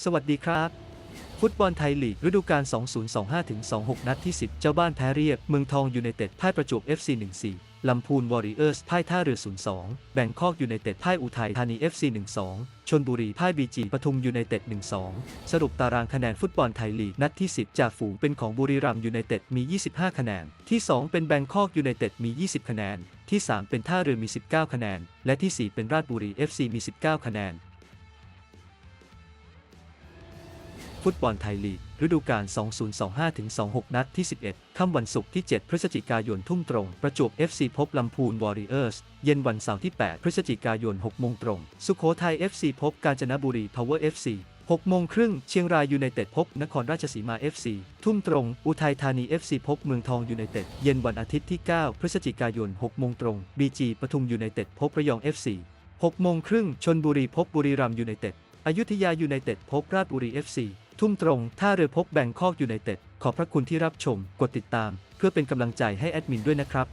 สวัสดีครับ ฟุตบอลไทยลีกฤดูกาล 2025-26 นัดที่ 10 เจ้าบ้านแพ้เรียบ เมืองทองยูไนเต็ดพ่ายประจวบ FC 14ลำพูนวอริเออร์สพ่ายท่าเรือ 02 แบงคอกยูไนเต็ดพ่ายอุทัยธานี FC 12 ชนบุรีพ่ายบีจีปทุมยูไนเต็ด 12 สรุปตารางคะแนนฟุตบอลไทยลีกนัดที่ 10 จากฝูงเป็นของบุรีรัมย์ยูไนเต็ดมี 25 คะแนน ที่ 2 เป็นแบงคอกยูไนเต็ดมี 20 คะแนน ที่ 3 เป็นท่าเรือมี 19 คะแนน และที่ 4 เป็นราชบุรี FC มี 19 คะแนน ฟุตบอลไทยลีก ฤดูกาล 2025-26 นัดที่ 11 ค่ำวันศุกร์ที่ 7 พฤศจิกายนทุ่มตรง ประจวบ FC พบลำพูนวอริเออร์ส เย็นวันเสาร์ที่ 8 พฤศจิกายน 6 โมงตรง สุโขทัย FC พบกาญจนบุรีพาวเวอร์ FC 6โมงครึ่ง เชียงรายยูไนเต็ดพบนครราชสีมา FC ทุ่มตรง อุทัยธานี FC พบเมืองทองยูไนเต็ด เย็นวันอาทิตย์ที่ 9 พฤศจิกายน 6 โมงตรง BG ปทุมยูไนเต็ดพบระยอง FC 6โมงครึ่ง ชนบุรีพบบุรีรัมยูไนเต็ด อยุธยายูไนเต็ดพบราชบุรี FC ทุ่มตรง ท่าเรือพบแบงคอกยูไนเต็ด ขอบพระคุณที่รับชม กดติดตาม เพื่อเป็นกำลังใจให้แอดมินด้วยนะครับ